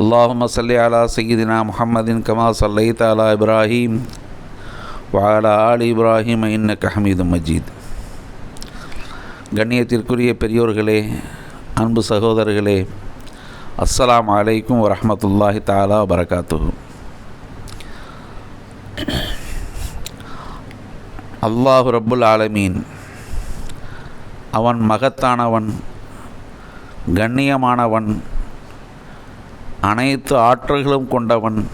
اللهم صل على سيدنا محمد كما صليت على إبراهيم وعلى آل إبراهيم إنك حميد مجيد கண்ணியத்திற்குரிய பெரியோர்களே அன்பு சகோதரர்களே அஸ்ஸலாமு அலைக்கும் வரஹ்மத்துல்லாஹி தாலா வரகாத்துஹு அல்லாஹு ரப்புல் ஆலமீன் அவன் மகத்தானவன் கண்ணியமானவன் அனைத்து ஆற்றல்களும் கொண்டவன்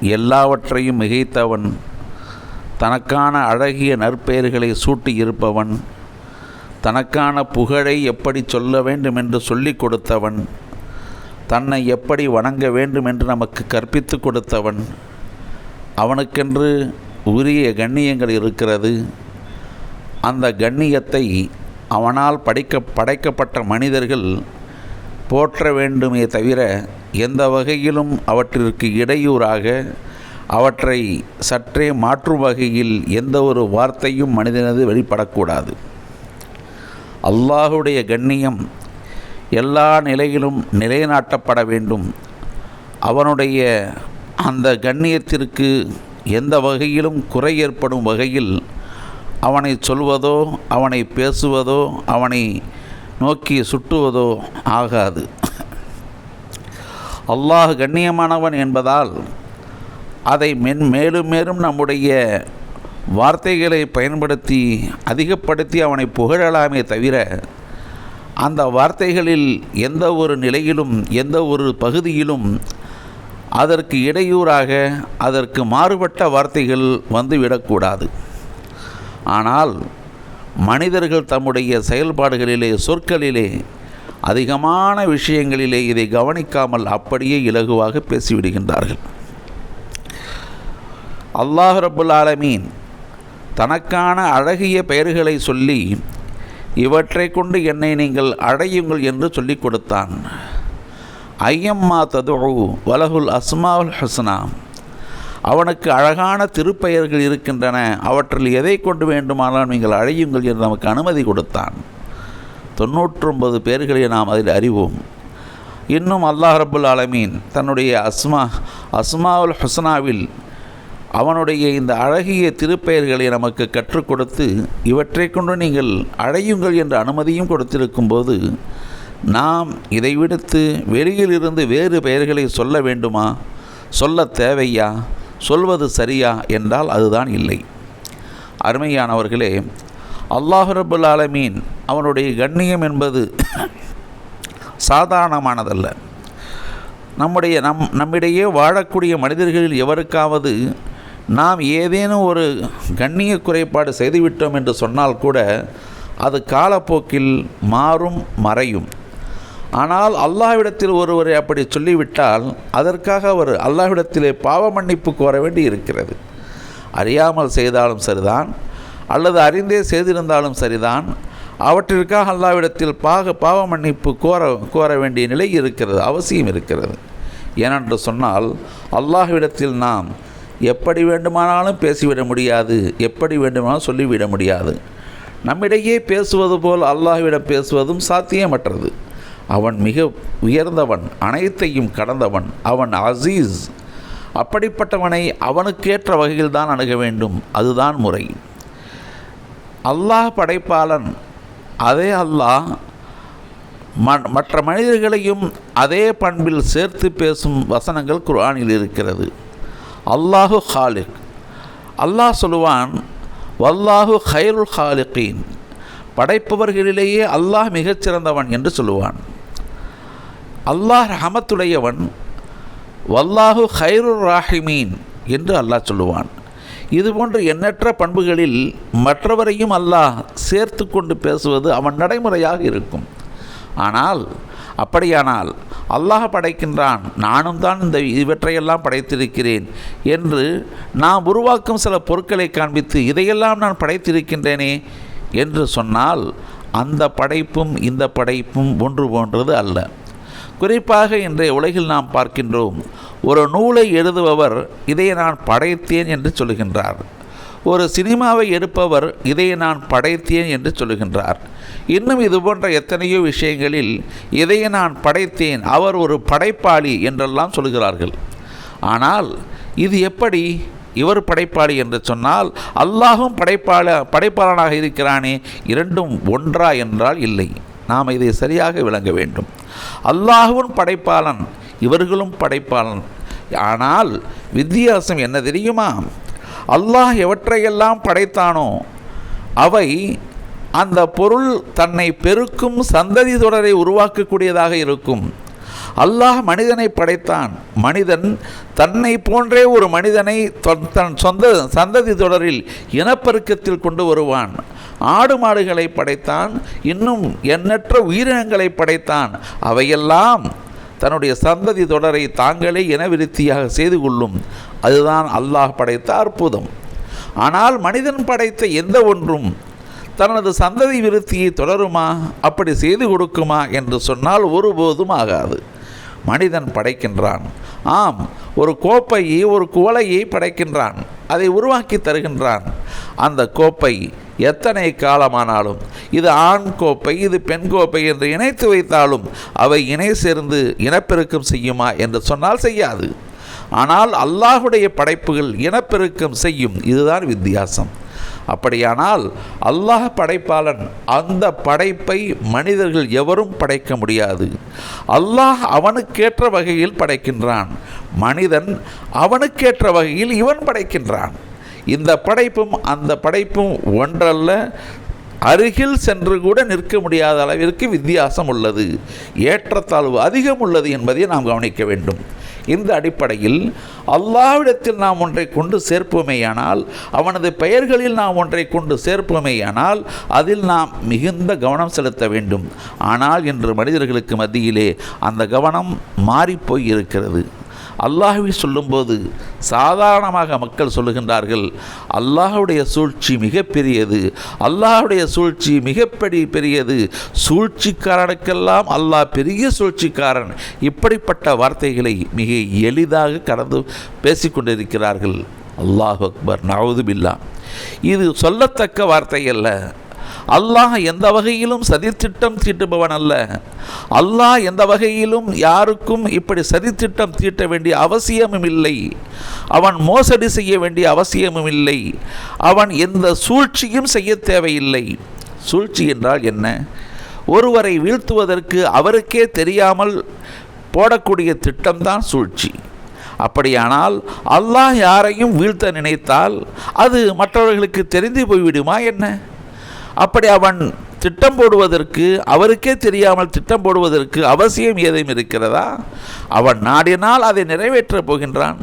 எல்லாவற்றையும் மிகைத்தவன் தனக்கான அழகிய நற்பெயர்களை சூட்டியிருப்பவன் தனக்கான புகழை எப்படி சொல்ல வேண்டும் என்று சொல்லிக் கொடுத்தவன் தன்னை எப்படி வணங்க வேண்டும் என்று நமக்கு கற்பித்து கொடுத்தவன். அவனுக்கென்று உரிய கண்ணியங்கள் இருக்கிறது. அந்த கண்ணியத்தை அவனால் படிக்க படைக்கப்பட்ட மனிதர்கள் போற்ற வேண்டுமே தவிர எந்த வகையிலும் அவற்றிற்கு இடையூறாக அவற்றை சற்றே மாற்றும் வகையில் எந்த ஒரு வார்த்தையும் மனிதனது வெளிப்படக்கூடாது. அல்லாஹுடைய கண்ணியம் எல்லா நிலையிலும் நிலைநாட்டப்பட வேண்டும். அவனுடைய அந்த கண்ணியத்திற்கு எந்த வகையிலும் குறை ஏற்படும் வகையில் அவனை சொல்வதோ அவனை பேசுவதோ அவனை நோக்கி சுட்டுவதோ ஆகாது. அல்லாஹ் கண்ணியமானவன் என்பதால் அதை மென் மேலும் மேலும் நம்முடைய வார்த்தைகளை பயன்படுத்தி அதிகப்படுத்தி அவனை புகழலாமே தவிர அந்த வார்த்தைகளில் எந்த ஒரு நிலையிலும் எந்த ஒரு பகுதியிலும் அதற்கு இடையூறாக அதற்கு மாறுபட்ட வார்த்தைகள் வந்துவிடக்கூடாது. ஆனால் மனிதர்கள் தம்முடைய செயல்பாடுகளிலே சொற்களிலே அதிகமான விஷயங்களிலே இதை கவனிக்காமல் அப்படியே இலகுவாக பேசிவிடுகின்றார்கள். அல்லாஹ் ரபுல் ஆலமீன் தனக்கான அழகிய பெயர்களை சொல்லி இவற்றை கொண்டு என்னை நீங்கள் அடையுங்கள் என்று சொல்லிக் கொடுத்தான். ஐயம்மா ததுஹு வலகுல் அஸ்மாவுல் ஹஸ்னா. அவனுக்கு அழகான திருப்பெயர்கள் இருக்கின்றன. அவற்றில் எதை கொண்டு வேண்டுமானால் நீங்கள் அழையுங்கள் என்று நமக்கு அனுமதி கொடுத்தான். தொண்ணூற்றொன்பது பேர்களை நாம் அதில் அறிவோம். இன்னும் அல்லாஹ் ரபுல் ஆலமீன் தன்னுடைய அஸ்மா அஸ்மாவுல் ஹுசனாவில் அவனுடைய இந்த அழகிய திருப்பெயர்களை நமக்கு கற்றுக் கொடுத்து இவற்றை கொண்டு நீங்கள் அழையுங்கள் என்ற அனுமதியும் கொடுத்திருக்கும்போது நாம் இதை விடுத்து வெளியிலிருந்து வேறு பெயர்களை சொல்ல வேண்டுமா? சொல்ல தேவையா? சொல்வது சரியா? என்றால் அதுதான் இல்லை. அருமையானவர்களே அல்லாஹு ரபுல் ஆலமீன் அவனுடைய கண்ணியம் என்பது சாதாரணமானதல்ல. நம்முடைய நம் நம்மிடையே வாழக்கூடிய மனிதர்களில் எவருக்காவது நாம் ஏதேனும் ஒரு கண்ணிய குறைபாடு செய்துவிட்டோம் என்று சொன்னால் கூட அது காலப்போக்கில் மாறும் மறையும். ஆனால் அல்லாஹ்விடத்தில் ஒருவரை அப்படி சொல்லிவிட்டால் அதற்காக அவர் அல்லாஹ்விடத்திலே பாவ மன்னிப்பு கோர வேண்டி இருக்கிறது. அறியாமல் செய்தாலும் சரிதான் அல்லது அறிந்தே செய்திருந்தாலும் சரிதான் அவற்றிற்காக அல்லாவிடத்தில் பாக பாவ மன்னிப்பு கோர கோர வேண்டிய நிலை இருக்கிறது அவசியம் இருக்கிறது. ஏனென்று சொன்னால் அல்லாஹ்விடத்தில் நாம் எப்படி வேண்டுமானாலும் பேசிவிட முடியாது எப்படி வேண்டுமானாலும் சொல்லிவிட முடியாது. நம்மிடையே பேசுவது போல் அல்லாஹ்விடம் பேசுவதும் சாத்தியமற்றது. அவன் மிக உயர்ந்தவன் அனைத்தையும் கடந்தவன் அவன் அசீஸ். அப்படிப்பட்டவனை அவனுக்கேற்ற வகையில் தான் அணுக வேண்டும் அதுதான் முறை. அல்லாஹ் படைப்பாளன் அதே அல்லாஹ் மற்ற மனிதர்களையும் அதே பண்பில் சேர்த்து பேசும் வசனங்கள் குர்ஆனில் இருக்கிறது. அல்லாஹு ஹாலிக். அல்லாஹ் சொல்லுவான் வல்லாஹு ஹைருல் ஹாலிகீன். படைப்பவர்களிலேயே அல்லாஹ் மிகச்சிறந்தவன் என்று சொல்லுவான். அல்லாஹ் ரஹமத்துடையவன் வல்லாஹு ஹைருல் ராஹிமீன் என்று அல்லாஹ் சொல்லுவான். இதுபோன்ற எண்ணற்ற பண்புகளில் மற்றவரையும் அல்லாஹ் சேர்த்து கொண்டு பேசுவது அவன் நடைமுறையாக இருக்கும். ஆனால் அப்படியானால் அல்லாஹ் படைக்கின்றான் நானும் தான் இந்த இவற்றையெல்லாம் படைத்திருக்கிறேன் என்று நாம் உருவாக்கும் சில பொருட்களை காண்பித்து இதையெல்லாம் நான் படைத்திருக்கின்றேனே என்று சொன்னால் அந்த படைப்பும் இந்த படைப்பும் ஒன்று போன்றது அல்ல. குறிப்பாக இன்றைய உலகில் நாம் பார்க்கின்றோம் ஒரு நூலை எழுதுபவர் இதை நான் படைத்தேன் என்று சொல்கின்றார் ஒரு சினிமாவை எடுப்பவர் இதை நான் படைத்தேன் என்று சொல்லுகின்றார். இன்னும் இது போன்ற எத்தனையோ விஷயங்களில் இதை நான் படைத்தேன் அவர் ஒரு படைப்பாளி என்றெல்லாம் சொல்கிறார்கள். ஆனால் இது எப்படி இவர் படைப்பாளி என்று சொன்னால் அல்லாஹும் படைப்பாள படைப்பாளனாக இருக்கிறானே இரண்டும் ஒன்றா என்றால் இல்லை. நாம் இதை சரியாக விளங்க வேண்டும். அல்லாஹுவும் படைப்பாளன் இவர்களும் படைப்பாளன். ஆனால் வித்தியாசம் என்ன தெரியுமா? அல்லாஹ் எவற்றையெல்லாம் படைத்தானோ அவை அந்த பொருள் தன்னை பெருக்கும் சந்ததி தொடரை உருவாக்கக்கூடியதாக இருக்கும். அல்லாஹ் மனிதனை படைத்தான். மனிதன் தன்னை போன்றே ஒரு மனிதனை தன் சொந்த சந்ததி தொடரில் இனப்பெருக்கத்தில் கொண்டு வருவான். ஆடு மாடுகளை படைத்தான் இன்னும் எண்ணற்ற உயிரினங்களை படைத்தான். அவையெல்லாம் தன்னுடைய சந்ததி தொடரை தாங்களே இனவிருத்தியாக செய்து கொள்ளும். அதுதான் அல்லாஹ் படைத்த அற்புதம். ஆனால் மனிதன் படைத்த எந்த ஒன்றும் தனது சந்ததி விருத்தியை தொடருமா? அப்படி செய்து கொடுக்குமா என்று சொன்னால் ஒருபோதும் ஆகாது. மனிதன் படைக்கின்றான். ஆம் ஒரு கோப்பையை ஒரு குவளையை படைக்கின்றான். அதை உருவாக்கி தருகின்றான். அந்த கோப்பை எத்தனை காலமானாலும் இது ஆண் கோப்பை இது பெண் கோப்பை என்று இணைத்து வைத்தாலும் அவை இணை சேர்ந்து இனப்பெருக்கம் செய்யுமா என்று சொன்னால் செய்யாது. ஆனால் அல்லாஹுடைய படைப்புகள் இனப்பெருக்கம் செய்யும் இதுதான் வித்தியாசம். அப்படியானால் அல்லாஹ் படைப்பாளன் அந்த படைப்பை மனிதர்கள் எவரும் படைக்க முடியாது. அல்லாஹ் அவனுக்கேற்ற வகையில் படைக்கின்றான். மனிதன் அவனுக்கேற்ற வகையில் இவன் படைக்கின்றான். இந்த படைப்பும் அந்த படைப்பும் ஒன்றல்ல. அருகில் சென்று கூட நிற்க முடியாத அளவிற்கு வித்தியாசம் உள்ளது. ஏற்றத்தாழ்வு அதிகம் உள்ளது என்பதை நாம் கவனிக்க வேண்டும். இந்த அடிப்படையில் அல்லாவிடத்தில் நாம் ஒன்றை கொண்டு சேர்ப்போமேயானால் அவனது பெயர்களில் நாம் ஒன்றை கொண்டு சேர்ப்போமேயானால் அதில் நாம் மிகுந்த கவனம் செலுத்த வேண்டும். ஆனால் இன்று மனிதர்களுக்கு மத்தியிலே அந்த கவனம் மாறிப்போய் இருக்கிறது. அல்லாஹுவை சொல்லும்போது சாதாரணமாக மக்கள் சொல்லுகின்றார்கள் அல்லாஹ்வுடைய சூழ்ச்சி மிகப்பெரியது அல்லாஹுடைய சூழ்ச்சி மிகப்பெரிய பெரியது சூழ்ச்சிக்காரனுக்கெல்லாம் அல்லாஹ் பெரிய சூழ்ச்சிக்காரன். இப்படிப்பட்ட வார்த்தைகளை மிக எளிதாக கடந்து பேசிக்கொண்டிருக்கிறார்கள். அல்லாஹ் அக்பர். நவுது பில்லா இது சொல்லத்தக்க வார்த்தை அல்ல. அல்லாஹ் எந்த வகையிலும் சதித்திட்டம் தீட்டுபவன் அல்ல. அல்லாஹ் எந்த வகையிலும் யாருக்கும் இப்படி சதித்திட்டம் தீட்ட வேண்டிய அவசியமும் இல்லை. அவன் மோசடி செய்ய வேண்டிய அவசியமும் இல்லை. அவன் எந்த சூழ்ச்சியும் செய்ய தேவையில்லை. சூழ்ச்சி என்றால் என்ன? ஒருவரை வீழ்த்துவதற்கு அவருக்கே தெரியாமல் போடக்கூடிய திட்டம்தான் சூழ்ச்சி. அப்படியானால் அல்லாஹ் யாரையும் வீழ்த்த நினைத்தால் அது மற்றவர்களுக்கு தெரிந்து போய்விடுமா என்ன? அப்படி அவன் திட்டம் போடுவதற்கு அவருக்கே தெரியாமல் திட்டம் போடுவதற்கு அவசியம் ஏதும் இருக்கிறதா? அவன் நாடினால் அதை நிறைவேற்றப் போகின்றான்.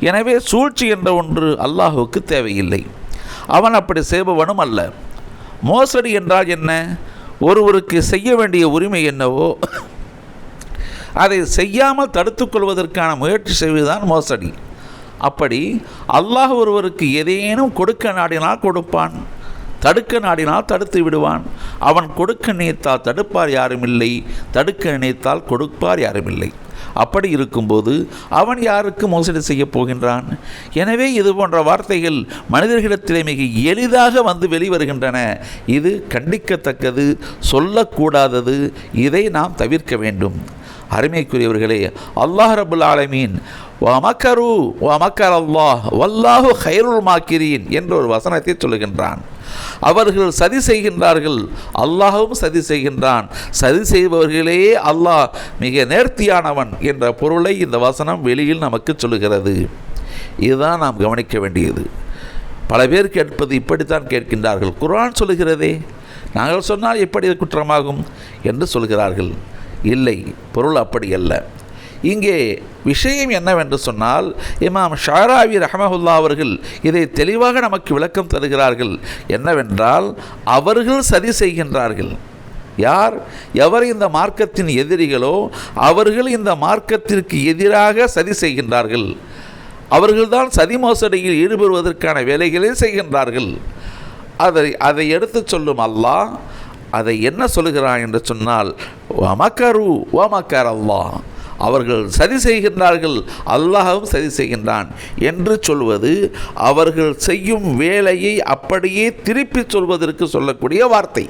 எனவே சூழ்ச்சி என்ற ஒன்று அல்லாஹுவுக்கு தேவையில்லை. அவன் அப்படி செய்பவனும் அல்ல. மோசடி என்றால் என்ன? ஒருவருக்கு செய்ய வேண்டிய உரிமை என்னவோ அதை செய்யாமல் தடுத்துக்கொள்வதற்கான முயற்சி செய்வதுதான் மோசடி. அப்படி அல்லாஹ் ஒருவருக்கு எதேனும் கொடுக்க நாடினால் கொடுப்பான். தடுக்க நாடினால் தடுத்து விடுவான். அவன் கொடுக்க நினைத்தால் தடுப்பார் யாரும் இல்லை. தடுக்க நினைத்தால் கொடுப்பார் யாரும் இல்லை. அப்படி இருக்கும்போது அவன் யாருக்கு மோசடி செய்ய போகின்றான்? எனவே இது போன்ற வார்த்தைகள் மனிதர்களிடத்திலே மிக எளிதாக வந்து வெளிவருகின்றன. இது கண்டிக்கத்தக்கது சொல்லக்கூடாதது. இதை நாம் தவிர்க்க வேண்டும். அருமைக்குரியவர்களே அல்லாஹ் ரபுல் ஆலமீன் வமக்கரு வமக்கர் அல்லாஹ் வல்லாஹு ஹைருல் மாக்கிரீன் என்ற ஒரு வசனத்தை சொல்லுகின்றான். அவர்கள் சதி செய்கின்றார்கள். அல்லாஹும் சதி செய்கின்றான். சதி செய்பவர்களே அல்லாஹ் மிக நேர்த்தியானவன் என்ற பொருளை இந்த வசனம் வெளியில் நமக்கு சொல்லுகிறது. இதுதான் நாம் கவனிக்க வேண்டியது. பல பேர் கேட்பது இப்படித்தான் கேட்கின்றார்கள். குரான் சொல்லுகிறதே நாங்கள் சொன்னால் எப்படி குற்றமாகும் என்று சொல்கிறார்கள். இல்லை பொருள் அப்படி அல்ல. இங்கே விஷயம் என்னவென்று சொன்னால் இமாம் ஷாராவி ரஹமஹுல்லா அவர்கள் இதை தெளிவாக நமக்கு விளக்கம் தருகிறார்கள். என்னவென்றால் அவர்கள் சதி செய்கின்றார்கள். யார்? எவர் இந்த மார்க்கத்தின் எதிரிகளோ அவர்கள் இந்த மார்க்கத்திற்கு எதிராக சதி செய்கின்றார்கள். அவர்கள்தான் சதி மோசடியில் ஈடுபடுவதற்கான வேலைகளை செய்கின்றார்கள். அதை அதை எடுத்து சொல்லும் அல்லாஹ் அதை என்ன சொல்கிறான் என்று சொன்னால் வமக்கரு வமக்கர் அல்லாஹ் அவர்கள் சரி செய்கின்றார்கள் அல்லாஹும் சரி செய்கின்றான் என்று சொல்வது அவர்கள் செய்யும் வேலையை அப்படியே திருப்பி சொல்வதற்கு சொல்லக்கூடிய வார்த்தை.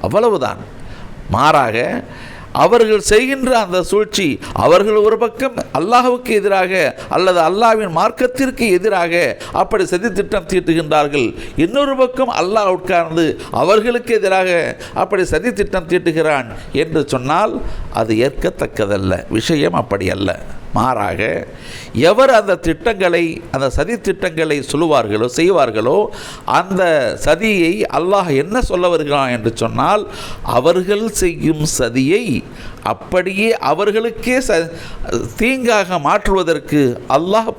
அவ்வளவுதான். மாறாக அவர்கள் செய்கின்ற அந்த சூழ்ச்சி அவர்கள் ஒரு பக்கம் அல்லாஹுக்கு எதிராக அல்லது அல்லாஹ்வின் மார்க்கத்திற்கு எதிராக அப்படி சதி திட்டம் தீட்டுகின்றார்கள். இன்னொரு பக்கம் அல்லாஹ் உட்கார்ந்து அவர்களுக்கு எதிராக அப்படி சதி திட்டம் தீட்டுகிறான் என்று சொன்னால் அது ஏற்கத்தக்கதல்ல. விஷயம் அப்படி அல்ல. மாறாக எவர் அந்த திட்டங்களை அந்த சதி திட்டங்களை சொல்லுவார்களோ செய்வார்களோ அந்த சதியை அல்லாஹ் என்ன சொல்ல வருகிறான் என்று சொன்னால் அவர்கள் செய்யும் சதியை அப்படியே அவர்களுக்கே ச தீங்காக மாற்றுவதற்கு அல்லாஹ்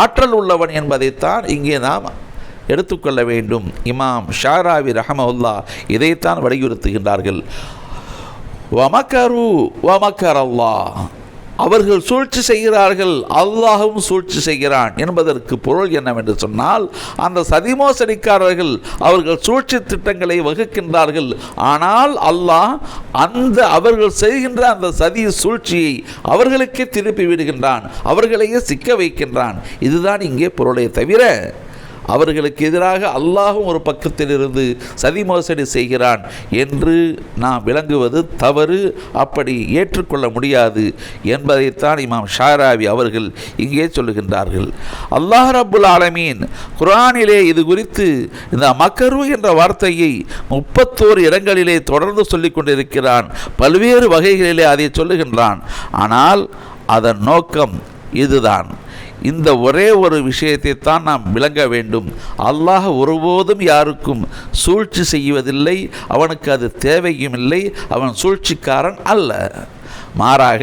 ஆற்றல் உள்ளவன் என்பதைத்தான் இங்கே நாம் எடுத்துக்கொள்ள வேண்டும். இமாம் ஷாராவி ரஹமவுல்லா இதைத்தான் வலியுறுத்துகின்றார்கள். வமக்கரு வமக்கர் அல்லாஹ் அவர்கள் சூழ்ச்சி செய்கிறார்கள் அல்லாஹும் சூழ்ச்சி செய்கிறான் என்பதற்கு பொருள் என்னவென்று சொன்னால் அந்த சதிமோசடிக்காரர்கள் அவர்கள் சூழ்ச்சி திட்டங்களை வகுக்கின்றார்கள். ஆனால் அல்லாஹ் அந்த அவர்கள் செய்கின்ற அந்த சதி சூழ்ச்சியை அவர்களுக்கே திருப்பி விடுகின்றான் அவர்களையே சிக்க வைக்கின்றான். இதுதான் இங்கே பொருளை தவிர அவர்களுக்கு எதிராக அல்லாஹும் ஒரு பக்கத்தில் இருந்து சதி மோசடி செய்கிறான் என்று நாம் விளங்குவது தவறு அப்படி ஏற்றுக்கொள்ள முடியாது என்பதைத்தான் இமாம் ஷாராவி அவர்கள் இங்கே சொல்லுகின்றார்கள். அல்லாஹ் ரபுல் ஆலமீன் குரானிலே இது குறித்து இந்த மக்கரு என்ற வார்த்தையை முப்பத்தோரு இடங்களிலே தொடர்ந்து சொல்லிக் கொண்டிருக்கிறான். பல்வேறு வகைகளிலே அதை சொல்லுகின்றான். ஆனால் அதன் நோக்கம் இதுதான். இந்த ஒரே ஒரு விஷயத்தை தான் நாம் விளங்க வேண்டும். அல்லாஹ் ஒருபோதும் யாருக்கும் சூழ்ச்சி செய்வதில்லை அவனுக்கு அது தேவையும் இல்லை அவன் சூழ்ச்சிக்காரன் அல்ல. மாறாக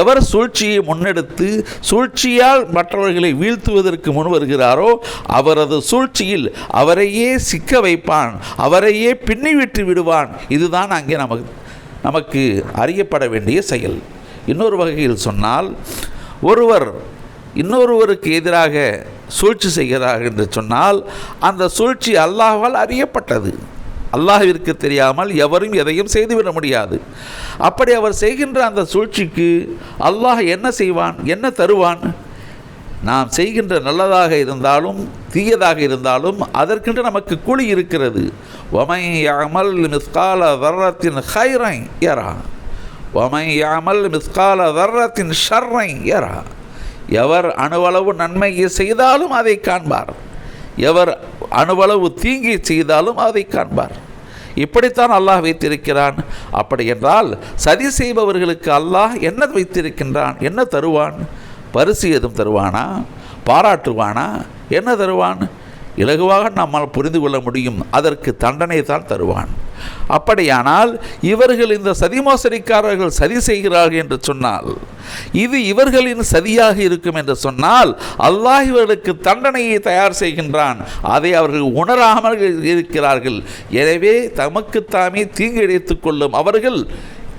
எவர் சூழ்ச்சியை முன்னெடுத்து சூழ்ச்சியால் மற்றவர்களை வீழ்த்துவதற்கு முன் வருகிறாரோ அவரது சூழ்ச்சியில் அவரையே சிக்க வைப்பான் அவரையே பின்னிவிட்டு விடுவான். இதுதான் அங்கே நமக்கு நமக்கு அறியப்பட வேண்டிய செயல். இன்னொரு வகையில் சொன்னால் ஒருவர் இன்னொருவருக்கு எதிராக சூழ்ச்சி செய்கிறார் என்று சொன்னால் அந்த சூழ்ச்சி அல்லாஹ்வால் அறியப்பட்டது. அல்லாஹிற்கு தெரியாமல் எவரும் எதையும் செய்துவிட முடியாது. அப்படி அவர் செய்கின்ற அந்த சூழ்ச்சிக்கு அல்லாஹ் என்ன செய்வான் என்ன தருவான்? நாம் செய்கின்ற நல்லதாக இருந்தாலும் தீயதாக இருந்தாலும் அதற்கென்று நமக்கு கூலி இருக்கிறது. ஒமை யாமல் மிஸ்கால வர்றத்தின் ஹைரை யரா. ஒமை யாமல் மிஸ்கால வர்றத்தின் ஷர்ரை ஏறா எவர் அணுவளவு நன்மையை செய்தாலும் அதை காண்பார். எவர் அணுவளவு தீங்கி செய்தாலும் அதை காண்பார். இப்படித்தான் அல்லாஹ் வைத்திருக்கிறான். அப்படி என்றால் சதி செய்பவர்களுக்கு அல்லாஹ் என்ன வைத்திருக்கின்றான்? என்ன தருவான்? பரிசு எதுவும் தருவானா? பாராட்டுவானா? என்ன தருவான்? இலகுவாக நம்மால் புரிந்து கொள்ள முடியும். அதற்கு தண்டனை தான் தருவான். அப்படியானால் இவர்கள் இந்த சதி மோசடிக்காரர்கள் சதி செய்கிறார்கள் என்று சொன்னால் இது இவர்களின் சதியாக இருக்கும் என்று சொன்னால் அல்லாஹ் இவர்களுக்கு தண்டனையை தயார் செய்கின்றான். அதை அவர்கள் உணராமல் இருக்கிறார்கள். எனவே தமக்குத்தாமே தீங்கு கொள்ளும் அவர்கள்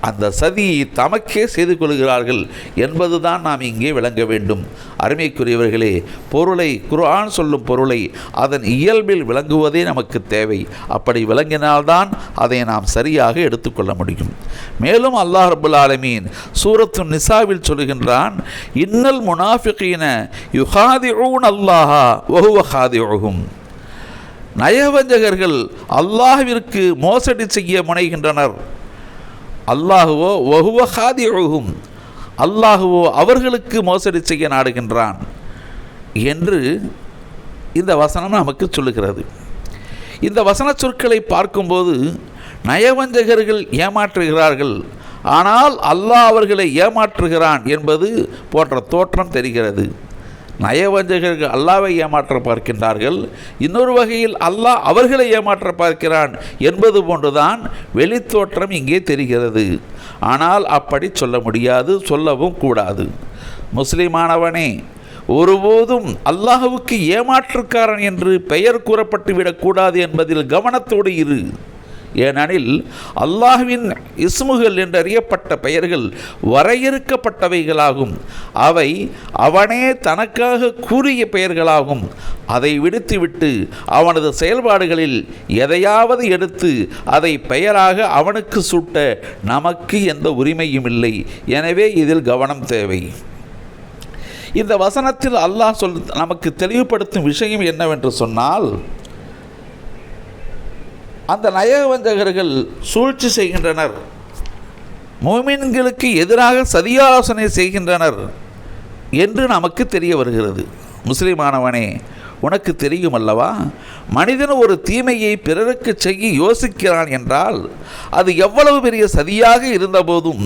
அந்த சதியை தமக்கே செய்து கொள்கிறார்கள் என்பதுதான் நாம் இங்கே விளங்க வேண்டும். அருமைக்குரியவர்களே பொருளை குர்ஆன் சொல்லும் பொருளை அதன் இயல்பில் விளங்குவதே நமக்கு தேவை. அப்படி விளங்கினால்தான் அதை நாம் சரியாக எடுத்துக்கொள்ள முடியும். மேலும் அல்லாஹ் ரபுல் ஆலமீன் சூரத்து நிசாவில் சொல்கின்றான் இன்னல் முனாஃபிகீன யுகாதிஊன் அல்லாஹா ஒஹுவ ஹாதிஉஹும். நயவஞ்சகர்கள் அல்லாஹ்விற்கு மோசடி செய்ய முனைகின்றனர். அல்லாஹுவோ ஒஹுவ ஒழுகும் அல்லாஹுவோ அவர்களுக்கு மோசடி செய்ய நாடுகின்றான் என்று இந்த வசனம் நமக்கு சொல்லுகிறது. இந்த வசன சொற்களை பார்க்கும்போது நயவஞ்சகர்கள் ஏமாற்றுகிறார்கள். ஆனால் அல்லாஹ் அவர்களை ஏமாற்றுகிறான் என்பது போன்ற தோற்றம் தெரிகிறது. நயவஞ்சகர்கள் அல்லாவை ஏமாற்ற பார்க்கின்றார்கள். இன்னொரு வகையில் அல்லாஹ் அவர்களை ஏமாற்ற பார்க்கிறான் என்பது போன்றுதான் வெளித்தோற்றம் இங்கே தெரிகிறது. ஆனால் அப்படி சொல்ல முடியாது சொல்லவும் கூடாது. முஸ்லிமானவனே ஒருபோதும் அல்லாஹுவுக்கு ஏமாற்றுக்காரன் என்று பெயர் கூறப்பட்டு விடக்கூடாது என்பதில் கவனத்தோடு இரு. ஏனெனில் அல்லாஹ்வின் இஸ்முகள் என்றறியப்பட்ட பெயர்கள் வரையறுக்கப்பட்டவைகளாகும். அவை அவனே தனக்காக கூறிய பெயர்களாகும். அதை விடுத்துவிட்டு அவனது செயல்பாடுகளில் எதையாவது எடுத்து அதை பெயராக அவனுக்கு சூட்ட நமக்கு எந்த உரிமையும் இல்லை. எனவே இதில் கவனம் தேவை. இந்த வசனத்தில் அல்லாஹ் சொல் நமக்கு தெளிவுபடுத்தும் விஷயம் என்னவென்று சொன்னால் அந்த நயவஞ்சகர்கள் சூழ்ச்சி செய்கின்றனர். மோமின்களுக்கு எதிராக சதியாலோசனை செய்கின்றனர் என்று நமக்கு தெரிய வருகிறது. முஸ்லிமானவனே உனக்கு தெரியும் அல்லவா? மனிதன் ஒரு தீமையை பிறருக்கு செய்ய யோசிக்கிறான் என்றால் அது எவ்வளவு பெரிய சதியாக இருந்தபோதும்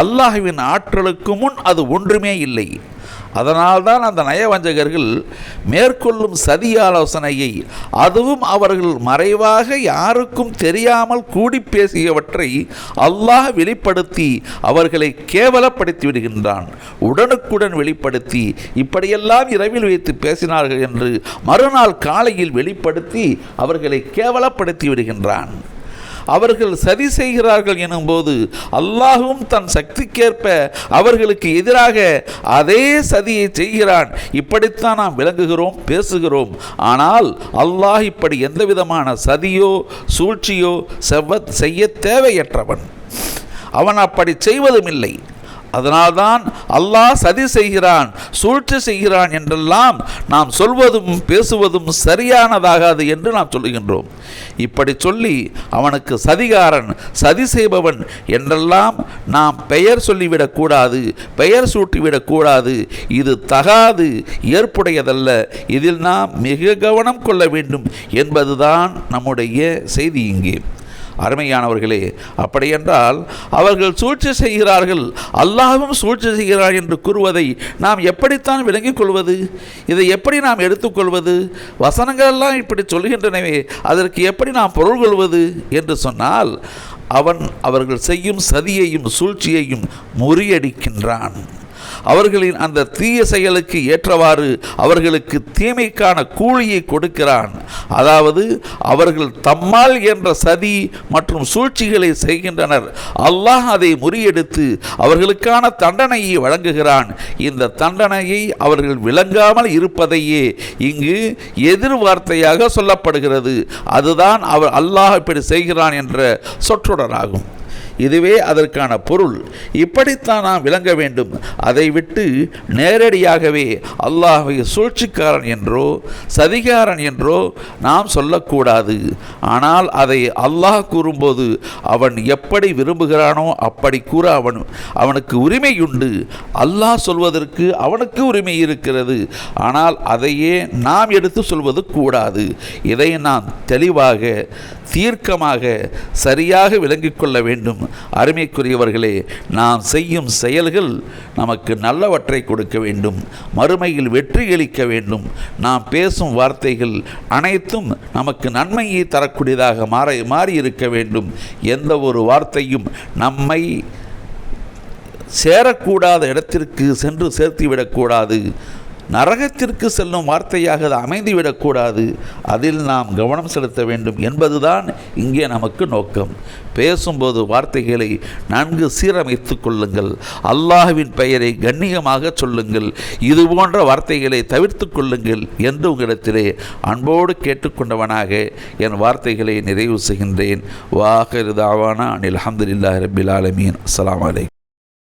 அல்லாஹுவின் ஆற்றலுக்கு முன் அது ஒன்றுமே இல்லை. அதனால்தான் அந்த நயவஞ்சகர்கள் மேற்கொள்ளும் சதி ஆலோசனையை அதுவும் அவர்கள் மறைவாக யாருக்கும் தெரியாமல் கூடி பேசியவற்றை அல்லாஹ் வெளிப்படுத்தி அவர்களை கேவலப்படுத்தி விடுகின்றான். உடனுக்குடன் வெளிப்படுத்தி இப்படியெல்லாம் இரவில் வைத்து பேசினார்கள் என்று மறுநாள் காலையில் வெளிப்படுத்தி அவர்களை கேவலப்படுத்தி விடுகின்றான். அவர்கள் சதி செய்கிறார்கள் எனும்போது அல்லாஹும் தன் சக்திக்கேற்ப அவர்களுக்கு எதிராக அதே சதியை செய்கிறான். இப்படித்தான் நாம் விளங்குகிறோம் பேசுகிறோம். ஆனால் அல்லாஹ் இப்படி எந்த விதமான சதியோ சூழ்ச்சியோ செவ்வ செய்ய தேவையற்றவன். அவன் அப்படி செய்வதும் இல்லை அதனால்தான் அல்லாஹ் சதி செய்கிறான் சூழ்ச்சி செய்கிறான் என்றெல்லாம் நாம் சொல்வதும் பேசுவதும் சரியானதாகாது என்று நாம் சொல்லுகின்றோம் இப்படி சொல்லி அவனுக்கு சதிகாரன் சதி செய்பவன் என்றெல்லாம் நாம் பெயர் சொல்லிவிடக்கூடாது பெயர் சூட்டிவிடக்கூடாது இது தகாது ஏற்புடையதல்ல. இதில் நாம் மிக கவனம் கொள்ள வேண்டும் என்பதுதான் நம்முடைய செய்தி இங்கே. அருமையானவர்களே அப்படியென்றால் அவர்கள் சூழ்ச்சி செய்கிறார்கள் அல்லாவும் சூழ்ச்சி செய்கிறார் என்று கூறுவதை நாம் எப்படித்தான் விளங்கிக் கொள்வது? இதை எப்படி நாம் எடுத்துக்கொள்வது வசனங்கள் எல்லாம் இப்படி சொல்கின்றனவே அதற்கு எப்படி நாம் பொருள் கொள்வது என்று சொன்னால் அவன் அவர்கள் செய்யும் சதியையும் சூழ்ச்சியையும் முறியடிக்கின்றான். அவர்களின் அந்த தீய செயலுக்கு ஏற்றவாறு அவர்களுக்கு தீமைக்கான கூலியை கொடுக்கிறான். அதாவது அவர்கள் தம்மால் என்ற சதி மற்றும் சூழ்ச்சிகளை செய்கின்றனர். அல்லாஹ் அதை முறியெடுத்து அவர்களுக்கான தண்டனையை வழங்குகிறான். இந்த தண்டனையை அவர்கள் விளங்காமல் இருப்பதையே இங்கு எதிர்வார்த்தையாக சொல்லப்படுகிறது. அதுதான் அவர் அல்லாஹ் இப்படி செய்கிறான் என்ற சொற்றொடராகும். இதுவே அதற்கான பொருள். இப்படித்தான் நாம் விளங்க வேண்டும். அதை விட்டு நேரடியாகவே அல்லாஹை சூழ்ச்சிக்காரன் என்றோ சதிகாரன் என்றோ நாம் சொல்லக்கூடாது. ஆனால் அதை அல்லாஹ் கூறும்போது அவன் எப்படி விரும்புகிறானோ அப்படி கூற அவன் அவனுக்கு உரிமை உண்டு அல்லாஹ் சொல்வதற்கு அவனுக்கு உரிமை இருக்கிறது. ஆனால் அதையே நாம் எடுத்து சொல்வது கூடாது. இதை நாம் தெளிவாக தீர்க்கமாக சரியாக விளங்கிக் கொள்ள வேண்டும். அருமைக்குரியவர்களே நாம் செய்யும் செயல்கள் நமக்கு நல்லவற்றை கொடுக்க வேண்டும் மறுமையில் வெற்றி அளிக்க வேண்டும். நாம் பேசும் வார்த்தைகள் அனைத்தும் நமக்கு நன்மையை தரக்கூடியதாக மாற மாறி இருக்க வேண்டும். எந்த ஒரு வார்த்தையும் நம்மை சேரக்கூடாத இடத்திற்கு சென்று சேர்த்துவிடக்கூடாது. நரகத்திற்கு செல்லும் வார்த்தையாக அது அமைந்துவிடக்கூடாது. அதில் நாம் கவனம் செலுத்த வேண்டும் என்பதுதான் இங்கே நமக்கு நோக்கம். பேசும்போது வார்த்தைகளை நன்கு சீரமைத்து கொள்ளுங்கள். அல்லாஹுவின் பெயரை கண்ணியமாக சொல்லுங்கள். இது போன்ற வார்த்தைகளை தவிர்த்து கொள்ளுங்கள் என்று உங்களிடத்திலே அன்போடு கேட்டுக்கொண்டவனாக என் வார்த்தைகளை நிறைவு செய்கின்றேன். வாஹிருதாவானா அனில் அஹமதுல்லாஹ் ரபில் ஆலமீன். அஸ்ஸலாமு